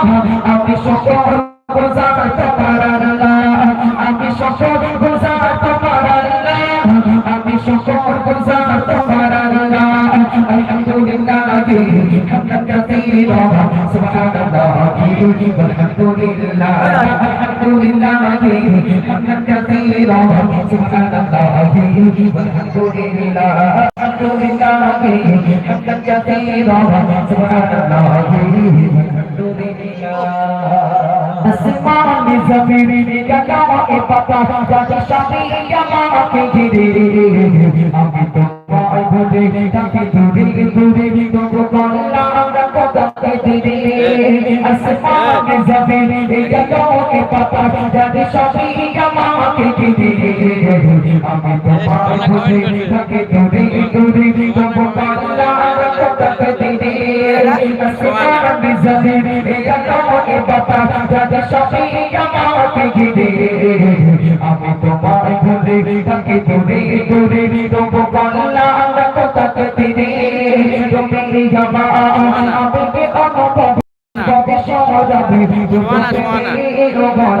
আমি সকল গুজার তোমার আল্লাহ আমি সকল গুজার তোমার আল্লাহ আমি সকল গুজার তোমার আল্লাহ আলহামদুলিল্লাহ হামদান কাসীরা। সুবহানাল্লাহ আলহামদুলিল্লাহ সুবহানাল্লাহ আলহামদুলিল্লাহ আলহামদুলিল্লাহ আসমান জমিন কাকা পাতা রাজা শামী আমাকে ঘিরে আমি তো পাই ভুলে তাকে দূরে দূরে তবু কল্লা আমরা কোথাকে দিরে আসমান জমিন পাতা রাজা শামী আমাকে ঘিরে আমি তো পাই ভুলে তাকে দূরে দূরে তবু আসমান জমিন কাকা এ পাতা রাজা শামী আমাকে ঘিরে। আমি তোমায় ভুলে তাকে দূরে দূরে তবু কল্লা আমরা কোথাকে দিরে তুমি আমার আমাকে অনুভব কবে সমাধাবে আমি সকল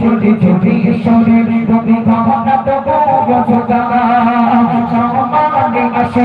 চুরি চুরি সরে তুমি ভাবনা তো বোঝা সমানে আসে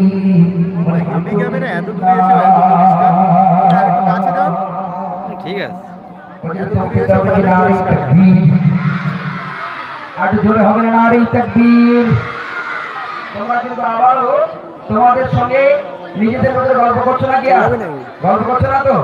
আরও জোরে হবে না নারী তাকবীর। তোমরা তোমাদের সঙ্গে নিজেদের মধ্যে গল্প করছ না কি গল্প করছ তো?